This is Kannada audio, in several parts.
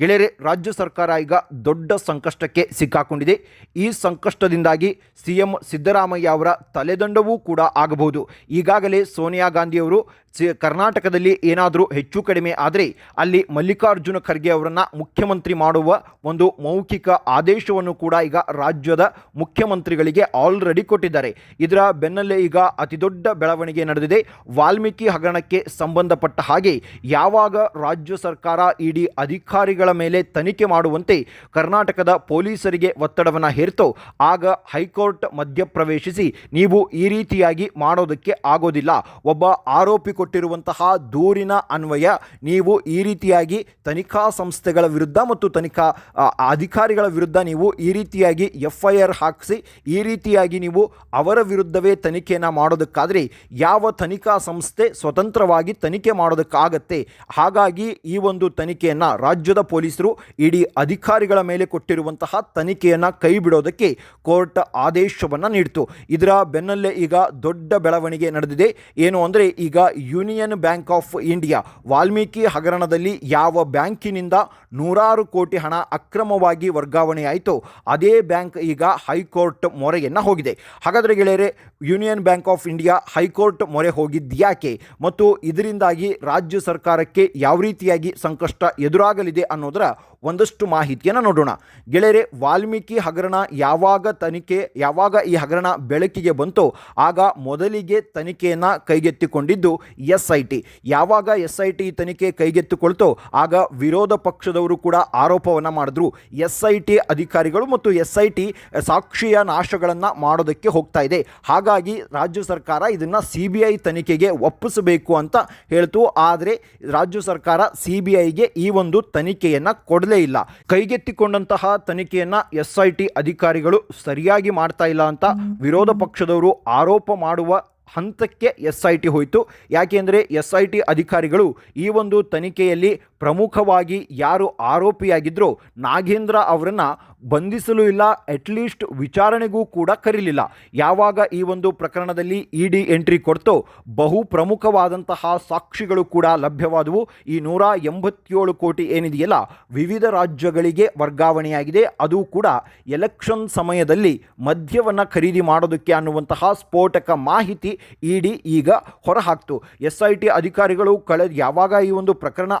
ಗೆಳೆಯರೆ, ರಾಜ್ಯ ಸರ್ಕಾರ ಈಗ ದೊಡ್ಡ ಸಂಕಷ್ಟಕ್ಕೆ ಸಿಕ್ಕಾಕೊಂಡಿದೆ. ಈ ಸಂಕಷ್ಟದಿಂದಾಗಿ ಸಿ ಎಂ ಸಿದ್ದರಾಮಯ್ಯ ಅವರ ತಲೆದಂಡವೂ ಕೂಡ ಆಗಬಹುದು. ಈಗಾಗಲೇ ಸೋನಿಯಾ ಗಾಂಧಿಯವರು ಸಿ, ಕರ್ನಾಟಕದಲ್ಲಿ ಏನಾದರೂ ಹೆಚ್ಚು ಕಡಿಮೆ ಆದರೆ ಅಲ್ಲಿ ಮಲ್ಲಿಕಾರ್ಜುನ ಖರ್ಗೆ ಅವರನ್ನು ಮುಖ್ಯಮಂತ್ರಿ ಮಾಡುವ ಒಂದು ಮೌಖಿಕ ಆದೇಶವನ್ನು ಕೂಡ ಈಗ ರಾಜ್ಯದ ಮುಖ್ಯಮಂತ್ರಿಗಳಿಗೆ ಆಲ್ರೆಡಿ ಕೊಟ್ಟಿದ್ದಾರೆ. ಇದರ ಬೆನ್ನಲ್ಲೇ ಈಗ ಅತಿದೊಡ್ಡ ಬೆಳವಣಿಗೆ ನಡೆದಿದೆ. ವಾಲ್ಮೀಕಿ ಹಗರಣಕ್ಕೆ ಸಂಬಂಧಪಟ್ಟ ಹಾಗೆ ಯಾವಾಗ ರಾಜ್ಯ ಸರ್ಕಾರ ಇಡೀ ಅಧಿಕಾರಿಗಳ ಮೇಲೆ ತನಿಖೆ ಮಾಡುವಂತೆ ಕರ್ನಾಟಕದ ಪೊಲೀಸರಿಗೆ ಒತ್ತಡವನ್ನು ಹೇರ್ತೋ. ಆಗ ಹೈಕೋರ್ಟ್ ಮಧ್ಯಪ್ರವೇಶಿಸಿ ನೀವು ಈ ರೀತಿಯಾಗಿ ಮಾಡೋದಕ್ಕೆ ಆಗೋದಿಲ್ಲ. ಒಬ್ಬ ಆರೋಪಿ ಕೊಟ್ಟಿರುವಂತಹ ದೂರಿನ ಅನ್ವಯ ನೀವು ಈ ರೀತಿಯಾಗಿ ತನಿಖಾ ಸಂಸ್ಥೆಗಳ ವಿರುದ್ಧ ಮತ್ತು ತನಿಖಾ ಅಧಿಕಾರಿಗಳ ವಿರುದ್ಧ ನೀವು ಈ ರೀತಿಯಾಗಿ ಎಫ್ ಐ ಆರ್ ಹಾಕಿಸಿ, ಈ ರೀತಿಯಾಗಿ ನೀವು ಅವರ ವಿರುದ್ಧವೇ ತನಿಖೆಯನ್ನು ಮಾಡೋದಕ್ಕಾದರೆ ಯಾವ ತನಿಖಾ ಸಂಸ್ಥೆ ಸ್ವತಂತ್ರವಾಗಿ ತನಿಖೆ ಮಾಡೋದಕ್ಕಾಗತ್ತೆ. ಹಾಗಾಗಿ ಈ ಒಂದು ತನಿಖೆಯನ್ನು ರಾಜ್ಯದ ಪೊಲೀಸರು ಇಡೀ ಅಧಿಕಾರಿಗಳ ಮೇಲೆ ಕೊಟ್ಟಿರುವಂತಹ ತನಿಖೆಯನ್ನು ಕೈ ಬಿಡೋದಕ್ಕೆ ಕೋರ್ಟ್ ಆದೇಶವನ್ನು ನೀಡಿತು. ಇದರ ಬೆನ್ನಲ್ಲೇ ಈಗ ದೊಡ್ಡ ಬೆಳವಣಿಗೆ ನಡೆದಿದೆ. ಏನು ಅಂದರೆ ಈಗ Union Bank of India Valmiki ಹಗರಣದಲ್ಲಿ ಯಾವ ಬ್ಯಾಂಕಿನಿಂದ ನೂರಾರು ಕೋಟಿ ಹಣ ಅಕ್ರಮವಾಗಿ ವರ್ಗಾವಣೆಯಾಯಿತು ಅದೇ ಬ್ಯಾಂಕ್ ಈಗ ಹೈಕೋರ್ಟ್ ಮೊರೆಯನ್ನು ಹೋಗಿದೆ. ಹಾಗಾದರೆ ಗೆಳೆಯರೆ, Union Bank of India high court ಮೊರೆ ಹೋಗಿದ್ಯಾಕೆ? ಮತ್ತು ಇದರಿಂದಾಗಿ ರಾಜ್ಯ ಸರ್ಕಾರಕ್ಕೆ ಯಾವ ರೀತಿಯಾಗಿ ಸಂಕಷ್ಟ ಎದುರಾಗಲಿದೆ ಅನ್ನೋದರ ಒಂದಷ್ಟು ಮಾಹಿತಿಯನ್ನು ನೋಡೋಣ. ಗೆಳೆಯರೆ, ವಾಲ್ಮೀಕಿ ಹಗರಣ ಯಾವಾಗ ತನಿಖೆ, ಯಾವಾಗ ಈ ಹಗರಣ ಬೆಳಕಿಗೆ ಬಂತೋ, ಆಗ ಮೊದಲಿಗೆ ತನಿಖೆಯನ್ನು ಕೈಗೆತ್ತಿಕೊಂಡಿದ್ದು ಎಸ್ ಐ ಟಿ. ಯಾವಾಗ ಎಸ್ ಐ ಟಿ ತನಿಖೆ ಕೈಗೆತ್ತಿಕೊಳ್ತೋ, ಆಗ ವಿರೋಧ ಪಕ್ಷದವರು ಕೂಡ ಆರೋಪವನ್ನು ಮಾಡಿದ್ರು. ಎಸ್ ಐ ಟಿ ಅಧಿಕಾರಿಗಳು ಮತ್ತು ಎಸ್ ಐ ಟಿ ಸಾಕ್ಷಿಯ ನಾಶಗಳನ್ನು ಮಾಡೋದಕ್ಕೆ ಹೋಗ್ತಾ ಇದೆ. ಹಾಗಾಗಿ ರಾಜ್ಯ ಸರ್ಕಾರ ಇದನ್ನು ಸಿ ಬಿ ಐ ತನಿಖೆಗೆ ಒಪ್ಪಿಸಬೇಕು ಅಂತ ಹೇಳ್ತು. ಆದರೆ ರಾಜ್ಯ ಸರ್ಕಾರ ಸಿ ಬಿ ಐಗೆ ಈ ಒಂದು ತನಿಖೆಯನ್ನು ಕೊಡಲೇ ಇಲ್ಲ. ಕೈಗೆತ್ತಿಕೊಂಡಂತಹ ತನಿಖೆಯನ್ನು ಎಸ್ ಐ ಟಿ ಅಧಿಕಾರಿಗಳು ಸರಿಯಾಗಿ ಮಾಡ್ತಾ ಇಲ್ಲ ಅಂತ ವಿರೋಧ ಪಕ್ಷದವರು ಆರೋಪ ಮಾಡುವ ಹಂತಕ್ಕೆ ಎಸ್ ಐ ಟಿ ಹೋಯಿತು. ಯಾಕೆಂದರೆ ಎಸ್ ಐ ಟಿ ಅಧಿಕಾರಿಗಳು ಈ ಒಂದು ತನಿಖೆಯಲ್ಲಿ ಪ್ರಮುಖವಾಗಿ ಯಾರು ಆರೋಪಿಯಾಗಿದ್ದರೋ ನಾಗೇಂದ್ರ ಅವರನ್ನು ಬಂಧಿಸಲು ಇಲ್ಲ ಅಟ್ಲೀಸ್ಟ್ ವಿಚಾರಣೆಗೂ ಕೂಡ ಕರೀಲಿಲ್ಲ. ಯಾವಾಗ ಈ ಒಂದು ಪ್ರಕರಣದಲ್ಲಿ ಇ ಡಿ ಎಂಟ್ರಿ ಕೊಡ್ತೋ ಬಹು ಪ್ರಮುಖವಾದಂತಹ ಸಾಕ್ಷಿಗಳು ಕೂಡ ಲಭ್ಯವಾದವು. ಈ ನೂರ ಎಂಬತ್ತೇಳು ಕೋಟಿ ಏನಿದೆಯಲ್ಲ, ವಿವಿಧ ರಾಜ್ಯಗಳಿಗೆ ವರ್ಗಾವಣೆಯಾಗಿದೆ. ಅದು ಕೂಡ ಎಲೆಕ್ಷನ್ ಸಮಯದಲ್ಲಿ ಮದ್ಯವನ್ನು ಖರೀದಿ ಮಾಡೋದಕ್ಕೆ ಅನ್ನುವಂತಹ ಸ್ಫೋಟಕ ಮಾಹಿತಿ ಇಡಿ ಈಗ ಹೊರಹಾಕ್ತು. ಎಸ್ ಐ ಟಿ ಅಧಿಕಾರಿಗಳು ಕಳೆದ ಯಾವಾಗ ಈ ಒಂದು ಪ್ರಕರಣ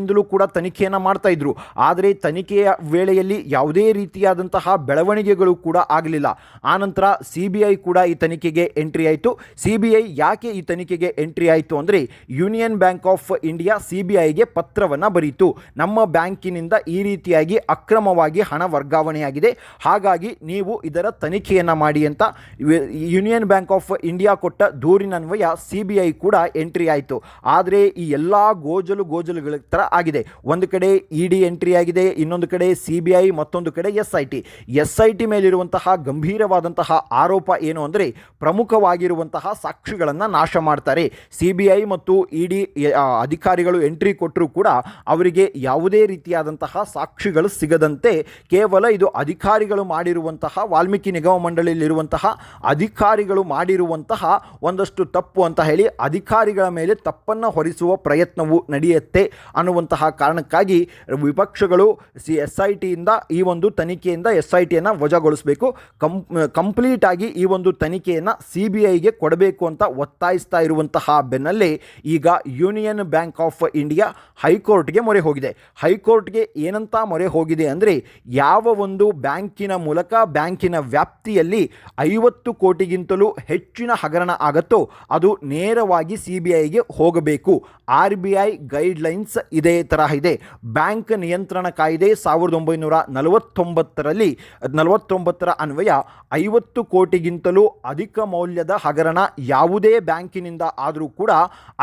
ಆರಂಭದಿಂದಲೂ ಕೂಡ ತನಿಖೆಯನ್ನು ಮಾಡ್ತಾ ಇದ್ರು. ಆದರೆ ತನಿಖೆಯ ವೇಳೆಯಲ್ಲಿ ಯಾವುದೇ ರೀತಿಯಾದಂತಹ ಬೆಳವಣಿಗೆಗಳು ಕೂಡ ಆಗಲಿಲ್ಲ. ಆನಂತರ ಸಿ ಬಿ ಐ ಕೂಡ ಈ ತನಿಖೆಗೆ ಎಂಟ್ರಿ ಆಯಿತು. ಸಿ ಬಿ ಐ ಯಾಕೆ ಈ ತನಿಖೆಗೆ ಎಂಟ್ರಿ ಆಯಿತು ಅಂದರೆ Union Bank of India C B ಐಗೆ ಪತ್ರವನ್ನು ಬರೀತು. ನಮ್ಮ ಬ್ಯಾಂಕಿನಿಂದ ಈ ರೀತಿಯಾಗಿ ಅಕ್ರಮವಾಗಿ ಹಣ ವರ್ಗಾವಣೆಯಾಗಿದೆ. ಹಾಗಾಗಿ ನೀವು ಇದರ ತನಿಖೆಯನ್ನು ಮಾಡಿ ಅಂತ ಯೂನಿಯನ್ ಬ್ಯಾಂಕ್ ಆಫ್ ಇಂಡಿಯಾ ಕೊಟ್ಟ ದೂರಿನನ್ವಯ ಸಿ ಬಿ ಐ ಕೂಡ ಎಂಟ್ರಿ ಆಯಿತು. ಆದರೆ ಈ ಎಲ್ಲ ಗೋಜಲು ಗೋಜಲುಗಳ ಥರ ಆಗಿದೆ. ಒಂದು ಕಡೆ ಇ ಡಿ ಎಂಟ್ರಿ ಆಗಿದೆ, ಇನ್ನೊಂದು ಕಡೆ ಸಿ ಬಿ ಐ ಮತ್ತೊಂದು ಕಡೆ S I T S I T ಮೇಲಿರುವಂತಹ ಗಂಭೀರವಾದಂತಹ ಆರೋಪ ಏನು ಅಂದರೆ ಪ್ರಮುಖವಾಗಿರುವಂತಹ ಸಾಕ್ಷಿಗಳನ್ನು ನಾಶ ಮಾಡ್ತಾರೆ. ಸಿ ಬಿ ಐ ಮತ್ತು ಇ ಡಿ ಅಧಿಕಾರಿಗಳು ಎಂಟ್ರಿ ಕೊಟ್ಟರೂ ಕೂಡ ಅವರಿಗೆ ಯಾವುದೇ ರೀತಿಯಾದಂತಹ ಸಾಕ್ಷಿಗಳು ಸಿಗದಂತೆ ಕೇವಲ ಇದು ಅಧಿಕಾರಿಗಳು ಮಾಡಿರುವಂತಹ, ವಾಲ್ಮೀಕಿ ನಿಗಮ ಮಂಡಳಿಯಲ್ಲಿರುವಂತಹ, ಅಧಿಕಾರಿಗಳು ಮಾಡಿರುವಂತಹ ಒಂದಷ್ಟು ತಪ್ಪು ಅಂತ ಹೇಳಿ ಅಧಿಕಾರಿಗಳ ಮೇಲೆ ತಪ್ಪನ್ನು ಹೊರಿಸುವ ಪ್ರಯತ್ನವು ನಡೆಯುತ್ತೆ ಅನ್ನುವಂತಹ ಕಾರಣಕ್ಕಾಗಿ ವಿಪಕ್ಷಗಳು ಸಿ ಎಸ್ ಐ ಟಿಯಿಂದ ಈ ಒಂದು ತನಿಖೆಯಿಂದ ಎಸ್ ಐ ಟಿಯನ್ನು ವಜಾಗೊಳಿಸಬೇಕು. ಕಂ, ಕಂಪ್ಲೀಟ್ ಆಗಿ ಈ ಒಂದು ತನಿಖೆಯನ್ನು ಸಿ ಬಿ ಐಗೆ ಕೊಡಬೇಕು ಅಂತ ಒತ್ತಾಯಿಸ್ತಾ ಇರುವಂತಹ ಬೆನ್ನಲ್ಲೇ ಈಗ ಯೂನಿಯನ್ ಬ್ಯಾಂಕ್ ಆಫ್ ಇಂಡಿಯಾ ಹೈಕೋರ್ಟ್ಗೆ ಮೊರೆ ಹೋಗಿದೆ. ಹೈಕೋರ್ಟ್ಗೆ ಏನಂತ ಮೊರೆ ಹೋಗಿದೆ ಅಂದರೆ ಯಾವ ಒಂದು ಬ್ಯಾಂಕಿನ ಮೂಲಕ ಬ್ಯಾಂಕಿನ ವ್ಯಾಪ್ತಿಯಲ್ಲಿ ಐವತ್ತು ಕೋಟಿಗಿಂತಲೂ ಹೆಚ್ಚಿನ ಹಗರಣ ಆಗತ್ತೋ ಅದು ನೇರವಾಗಿ ಸಿ ಬಿ ಐಗೆ ಹೋಗಬೇಕು. ಆರ್ ಬಿ ಐ ಗೈಡ್ಲೈನ್ಸ್ ಇದೇ ತರಹ ಇದೆ. ಬ್ಯಾಂಕ್ ನಿಯಂತ್ರಣ ಕಾಯ್ದೆ ಸಾವಿರದ ಒಂಬೈನೂರ ನಲವತ್ತೊಂಬತ್ತರಲ್ಲಿ, ನಲವತ್ತೊಂಬತ್ತರ ಅನ್ವಯ ಐವತ್ತು ಕೋಟಿಗಿಂತಲೂ ಅಧಿಕ ಮೌಲ್ಯದ ಹಗರಣ ಯಾವುದೇ ಬ್ಯಾಂಕಿನಿಂದ ಆದರೂ ಕೂಡ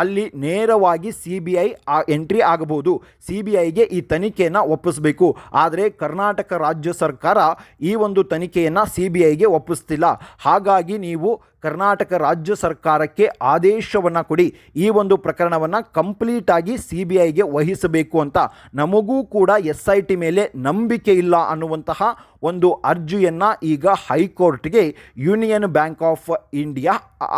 ಅಲ್ಲಿ ನೇರವಾಗಿ ಸಿ ಬಿ ಐ ಎಂಟ್ರಿ ಆಗಬಹುದು. ಸಿ ಬಿ ಐಗೆ ಈ ತನಿಖೆಯನ್ನು ಒಪ್ಪಿಸಬೇಕು. ಆದರೆ ಕರ್ನಾಟಕ ರಾಜ್ಯ ಸರ್ಕಾರ ಈ ಒಂದು ತನಿಖೆಯನ್ನು ಸಿ ಬಿ ಐಗೆ ಒಪ್ಪಿಸ್ತಿಲ್ಲ. ಹಾಗಾಗಿ ನೀವು ಕರ್ನಾಟಕ ರಾಜ್ಯ ಸರ್ಕಾರಕ್ಕೆ ಆದೇಶವನ್ನು ಕೊಡಿ. ಈ ಒಂದು ಪ್ರಕರಣವನ್ನು ಕಂಪ್ಲೀಟ್ ಆಗಿ ಸಿ ಬಿ ಐಗೆ ವಹಿಸಬೇಕು ಅಂತ ನಮಗೂ ಕೂಡ ಎಸ್ ಐ ಟಿ ಮೇಲೆ ನಂಬಿಕೆ ಇಲ್ಲ ಅನ್ನುವಂತಹ ಒಂದು ಅರ್ಜಿಯನ್ನು ಈಗ ಹೈಕೋರ್ಟ್ಗೆ ಯೂನಿಯನ್ ಬ್ಯಾಂಕ್ ಆಫ್ ಇಂಡಿಯಾ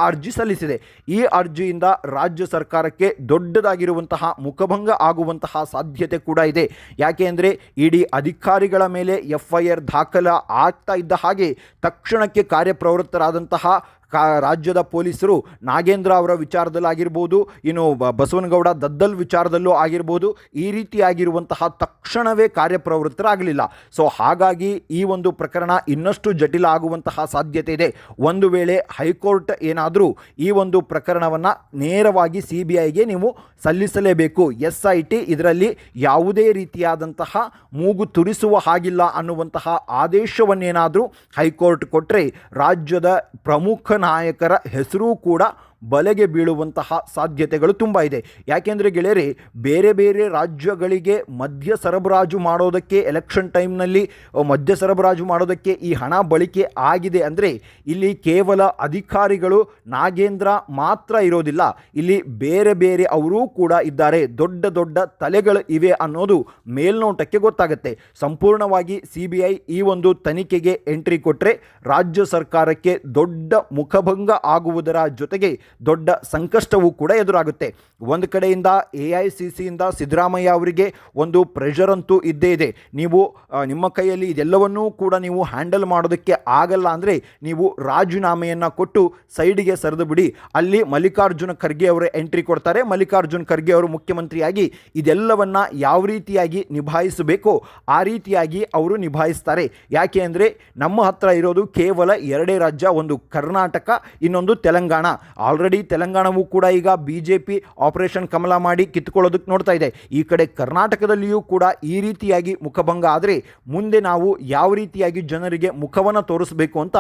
ಅರ್ಜಿ ಸಲ್ಲಿಸಿದೆ. ಈ ಅರ್ಜಿಯಿಂದ ರಾಜ್ಯ ಸರ್ಕಾರಕ್ಕೆ ದೊಡ್ಡದಾಗಿರುವಂತಹ ಮುಖಭಂಗ ಆಗುವಂತಹ ಸಾಧ್ಯತೆ ಕೂಡ ಇದೆ. ಯಾಕೆ ಅಂದರೆ ಇಡಿ ಅಧಿಕಾರಿಗಳ ಮೇಲೆ ಎಫ್ ಐ ಆರ್ ದಾಖಲ ಆಗ್ತಾ ಇದ್ದ ಹಾಗೆ ತಕ್ಷಣಕ್ಕೆ ಕಾರ್ಯಪ್ರವೃತ್ತರಾದಂತಹ ಕಾ ರಾಜ್ಯದ ಪೊಲೀಸರು ನಾಗೇಂದ್ರ ಅವರ ವಿಚಾರದಲ್ಲಾಗಿರ್ಬೋದು, ಇನ್ನು ಬಸವನಗೌಡ ದದ್ದಲ್ ವಿಚಾರದಲ್ಲೂ ಆಗಿರ್ಬೋದು, ಈ ರೀತಿಯಾಗಿರುವಂತಹ ತಕ್ಷಣವೇ ಕಾರ್ಯಪ್ರವೃತ್ತರಾಗಲಿಲ್ಲ. ಸೊ, ಹಾಗಾಗಿ ಈ ಒಂದು ಪ್ರಕರಣ ಇನ್ನಷ್ಟು ಜಟಿಲ ಆಗುವಂತಹ ಸಾಧ್ಯತೆ ಇದೆ. ಒಂದು ವೇಳೆ ಹೈಕೋರ್ಟ್ ಏನಾದರೂ ಈ ಒಂದು ಪ್ರಕರಣವನ್ನು ನೇರವಾಗಿ ಸಿ ಬಿ ಐಗೆ ನೀವು ಸಲ್ಲಿಸಲೇಬೇಕು. ಎಸ್ ಐ ಟಿ ಇದರಲ್ಲಿ ಯಾವುದೇ ರೀತಿಯಾದಂತಹ ಮೂಗು ತುರಿಸುವ ಹಾಗಿಲ್ಲ ಅನ್ನುವಂತಹ ಆದೇಶವನ್ನೇನಾದರೂ ಹೈಕೋರ್ಟ್ ಕೊಟ್ಟರೆ ರಾಜ್ಯದ ಪ್ರಮುಖ ನಾಯಕರ ಹೆಸರೂ ಕೂಡ ಬಲೆಗೆ ಬೀಳುವಂತಹ ಸಾಧ್ಯತೆಗಳು ತುಂಬ ಇದೆ. ಯಾಕೆಂದರೆ ಗೆಳೆಯರಿ, ಬೇರೆ ಬೇರೆ ರಾಜ್ಯಗಳಿಗೆ ಮದ್ಯ ಸರಬರಾಜು ಮಾಡೋದಕ್ಕೆ ಎಲೆಕ್ಷನ್ ಟೈಮ್ನಲ್ಲಿ ಮಧ್ಯ ಸರಬರಾಜು ಮಾಡೋದಕ್ಕೆ ಈ ಹಣ ಬಳಕೆ ಆಗಿದೆ ಅಂದರೆ ಇಲ್ಲಿ ಕೇವಲ ಅಧಿಕಾರಿಗಳು ನಾಗೇಂದ್ರ ಮಾತ್ರ ಇರೋದಿಲ್ಲ. ಇಲ್ಲಿ ಬೇರೆ ಬೇರೆ ಅವರೂ ಕೂಡ ಇದ್ದಾರೆ. ದೊಡ್ಡ ದೊಡ್ಡ ತಲೆಗಳು ಇವೆ ಅನ್ನೋದು ಮೇಲ್ನೋಟಕ್ಕೆ ಗೊತ್ತಾಗುತ್ತೆ. ಸಂಪೂರ್ಣವಾಗಿ ಸಿ ಬಿ ಐ ಈ ಒಂದು ತನಿಖೆಗೆ ಎಂಟ್ರಿ ಕೊಟ್ಟರೆ ರಾಜ್ಯ ಸರ್ಕಾರಕ್ಕೆ ದೊಡ್ಡ ಮುಖಭಂಗ ಆಗುವುದರ ಜೊತೆಗೆ ದೊಡ್ಡ ಸಂಕಷ್ಟವೂ ಕೂಡ ಎದುರಾಗುತ್ತೆ. ಒಂದು ಕಡೆಯಿಂದ ಎ ಐ ಸಿ ಸಿಯಿಂದ ಸಿದ್ದರಾಮಯ್ಯ ಅವರಿಗೆ ಒಂದು ಪ್ರೆಷರ್ ಅಂತೂ ಇದ್ದೇ ಇದೆ. ನೀವು ನಿಮ್ಮ ಕೈಯಲ್ಲಿ ಇದೆಲ್ಲವನ್ನೂ ಕೂಡ ನೀವು ಹ್ಯಾಂಡಲ್ ಮಾಡೋದಕ್ಕೆ ಆಗಲ್ಲ ಅಂದರೆ ನೀವು ರಾಜೀನಾಮೆಯನ್ನು ಕೊಟ್ಟು ಸೈಡಿಗೆ ಸರಿದು ಬಿಡಿ. ಅಲ್ಲಿ ಮಲ್ಲಿಕಾರ್ಜುನ ಖರ್ಗೆ ಅವರ ಎಂಟ್ರಿ ಕೊಡ್ತಾರೆ. ಮಲ್ಲಿಕಾರ್ಜುನ ಖರ್ಗೆ ಅವರು ಮುಖ್ಯಮಂತ್ರಿಯಾಗಿ ಇದೆಲ್ಲವನ್ನ ಯಾವ ರೀತಿಯಾಗಿ ನಿಭಾಯಿಸಬೇಕೋ ಆ ರೀತಿಯಾಗಿ ಅವರು ನಿಭಾಯಿಸ್ತಾರೆ. ಯಾಕೆ ಅಂದರೆ ನಮ್ಮ ಹತ್ರ ಇರೋದು ಕೇವಲ ಎರಡೇ ರಾಜ್ಯ, ಒಂದು ಕರ್ನಾಟಕ, ಇನ್ನೊಂದು ತೆಲಂಗಾಣ. ಆಲ್ರೆಡಿ ತೆಲಂಗಾಣವೂ ಕೂಡ ಈಗ B J P operation Kamala ಮಾಡಿ ಕಿತ್ಕೊಳ್ಳೋದಕ್ಕೆ ನೋಡ್ತಾ ಇದೆ. ಈ ಕಡೆ ಕರ್ನಾಟಕದಲ್ಲಿಯೂ ಕೂಡ ಈ ರೀತಿಯಾಗಿ ಮುಖಭಂಗ ಆದರೆ ಮುಂದೆ ನಾವು ಯಾವ ರೀತಿಯಾಗಿ ಜನರಿಗೆ ಮುಖವನ್ನು ತೋರಿಸಬೇಕು ಅಂತ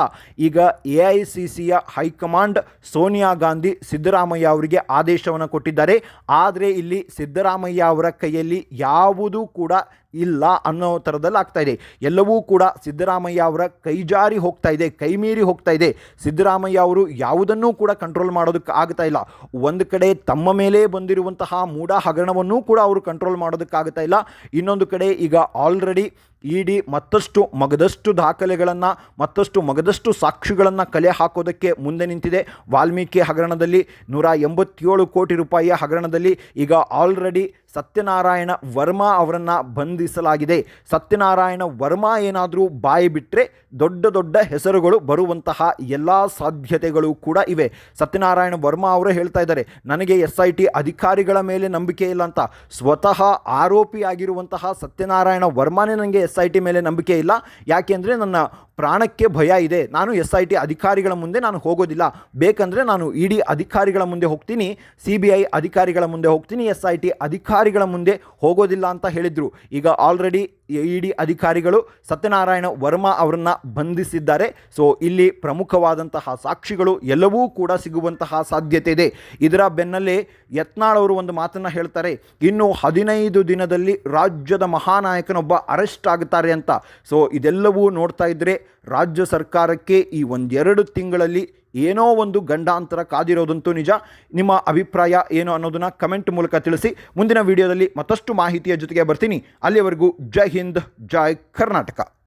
ಈಗ ಎ ಐ ಸಿ ಸಿಯ ಹೈಕಮಾಂಡ್ ಸೋನಿಯಾ ಗಾಂಧಿ ಸಿದ್ದರಾಮಯ್ಯ ಅವರಿಗೆ ಆದೇಶವನ್ನು ಕೊಟ್ಟಿದ್ದಾರೆ. ಆದರೆ ಇಲ್ಲಿ ಸಿದ್ದರಾಮಯ್ಯ ಅವರ ಕೈಯಲ್ಲಿ ಯಾವುದೂ ಕೂಡ ಇಲ್ಲ ಅನ್ನೋ ಥರದಲ್ಲಿ ಆಗ್ತಾ ಇದೆ. ಎಲ್ಲವೂ ಕೂಡ ಸಿದ್ದರಾಮಯ್ಯ ಅವರ ಕೈಜಾರಿ ಹೋಗ್ತಾ ಇದೆ, ಕೈ ಮೀರಿ ಹೋಗ್ತಾ ಇದೆ. ಸಿದ್ದರಾಮಯ್ಯ ಅವರು ಯಾವುದನ್ನೂ ಕೂಡ ಕಂಟ್ರೋಲ್ ಮಾಡೋದಕ್ಕೆ ಆಗ್ತಾ ಇಲ್ಲ. ಒಂದು ಕಡೆ ತಮ್ಮ ಮೇಲೆ ಬಂದಿರುವಂತಹ ಮೂಢ ಹಗರಣವನ್ನೂ ಕೂಡ ಅವರು ಕಂಟ್ರೋಲ್ ಮಾಡೋದಕ್ಕಾಗ್ತಾ ಇಲ್ಲ. ಇನ್ನೊಂದು ಕಡೆ ಈಗ ಆಲ್ರೆಡಿ ಇಡಿ ಮತ್ತಷ್ಟು ಮಗದಷ್ಟು ದಾಖಲೆಗಳನ್ನು, ಮತ್ತಷ್ಟು ಮಗದಷ್ಟು ಸಾಕ್ಷಿಗಳನ್ನು ಕಲೆ ಹಾಕೋದಕ್ಕೆ ಮುಂದೆ ನಿಂತಿದೆ. ವಾಲ್ಮೀಕಿ ಹಗರಣದಲ್ಲಿ ನೂರ ಎಂಬತ್ತೇಳು ಕೋಟಿ ರೂಪಾಯಿಯ ಹಗರಣದಲ್ಲಿ ಈಗ ಆಲ್ರೆಡಿ ಸತ್ಯನಾರಾಯಣ ವರ್ಮಾ ಅವರನ್ನು ಬಂಧಿಸಲಾಗಿದೆ. ಸತ್ಯನಾರಾಯಣ ವರ್ಮಾ ಏನಾದರೂ ಬಾಯಿ ಬಿಟ್ಟರೆ ದೊಡ್ಡ ದೊಡ್ಡ ಹೆಸರುಗಳು ಬರುವಂತಹ ಎಲ್ಲ ಸಾಧ್ಯತೆಗಳು ಕೂಡ ಇವೆ. ಸತ್ಯನಾರಾಯಣ ವರ್ಮಾ ಅವರೇ ಹೇಳ್ತಾ ಇದ್ದಾರೆ, ನನಗೆ ಎಸ್ ಐ ಟಿ ಅಧಿಕಾರಿಗಳ ಮೇಲೆ ನಂಬಿಕೆ ಇಲ್ಲ ಅಂತ. ಸ್ವತಃ ಆರೋಪಿಯಾಗಿರುವಂತಹ ಸತ್ಯನಾರಾಯಣ ವರ್ಮಾನೇ ನನಗೆ ಎಸ್ ಐ ಟಿ ಮೇಲೆ ನಂಬಿಕೆ ಇಲ್ಲ. ಯಾಕೆಂದರೆ ನನ್ನ ಪ್ರಾಣಕ್ಕೆ ಭಯ ಇದೆ. ನಾನು ಎಸ್ ಐ ಟಿ ಅಧಿಕಾರಿಗಳ ಮುಂದೆ ನಾನು ಹೋಗೋದಿಲ್ಲ. ಬೇಕಂದರೆ ನಾನು ಇ ಡಿ ಅಧಿಕಾರಿಗಳ ಮುಂದೆ ಹೋಗ್ತೀನಿ. ಸಿ ಬಿ ಐ ಅಧಿಕಾರಿಗಳ ಮುಂದೆ ಹೋಗ್ತೀನಿ. ಎಸ್ ಐ ಟಿ ಅಧಿಕಾರಿಗಳ ಮುಂದೆ ಹೋಗೋದಿಲ್ಲ ಅಂತ ಹೇಳಿದರು. ಈಗ ಆಲ್ರೆಡಿ ಇಡಿ ಅಧಿಕಾರಿಗಳು ಸತ್ಯನಾರಾಯಣ ವರ್ಮಾ ಅವರನ್ನು ಬಂಧಿಸಿದ್ದಾರೆ. ಸೊ, ಇಲ್ಲಿ ಪ್ರಮುಖವಾದಂತಹ ಸಾಕ್ಷಿಗಳು ಎಲ್ಲವೂ ಕೂಡ ಸಿಗುವಂತಹ ಸಾಧ್ಯತೆ ಇದೆ. ಇದರ ಬೆನ್ನಲ್ಲೇ ಯತ್ನಾಳ್ ಅವರು ಒಂದು ಮಾತನ್ನು ಹೇಳ್ತಾರೆ, ಇನ್ನು ಹದಿನೈದು ದಿನದಲ್ಲಿ ರಾಜ್ಯದ ಮಹಾನಾಯಕನೊಬ್ಬ ಅರೆಸ್ಟ್ ಆಗುತ್ತಾರೆ ಅಂತ. ಸೊ, ಇದೆಲ್ಲವೂ ನೋಡ್ತಾ ಇದ್ದರೆ ರಾಜ್ಯ ಸರ್ಕಾರಕ್ಕೆ ಈ ಒಂದೆರಡು ತಿಂಗಳಲ್ಲಿ ಏನೋ ಒಂದು ಗಂಡಾಂತರ ಕಾದಿರೋದಂತೂ ನಿಜ. ನಿಮ್ಮ ಅಭಿಪ್ರಾಯ ಏನು ಅನ್ನೋದನ್ನು ಕಮೆಂಟ್ ಮೂಲಕ ತಿಳಿಸಿ. ಮುಂದಿನ ವಿಡಿಯೋದಲ್ಲಿ ಮತ್ತಷ್ಟು ಮಾಹಿತಿಯ ಜೊತೆಗೆ ಬರ್ತೀನಿ. ಅಲ್ಲಿಯವರೆಗೂ ಜೈ ಹಿಂದ್, ಜೈ ಕರ್ನಾಟಕ.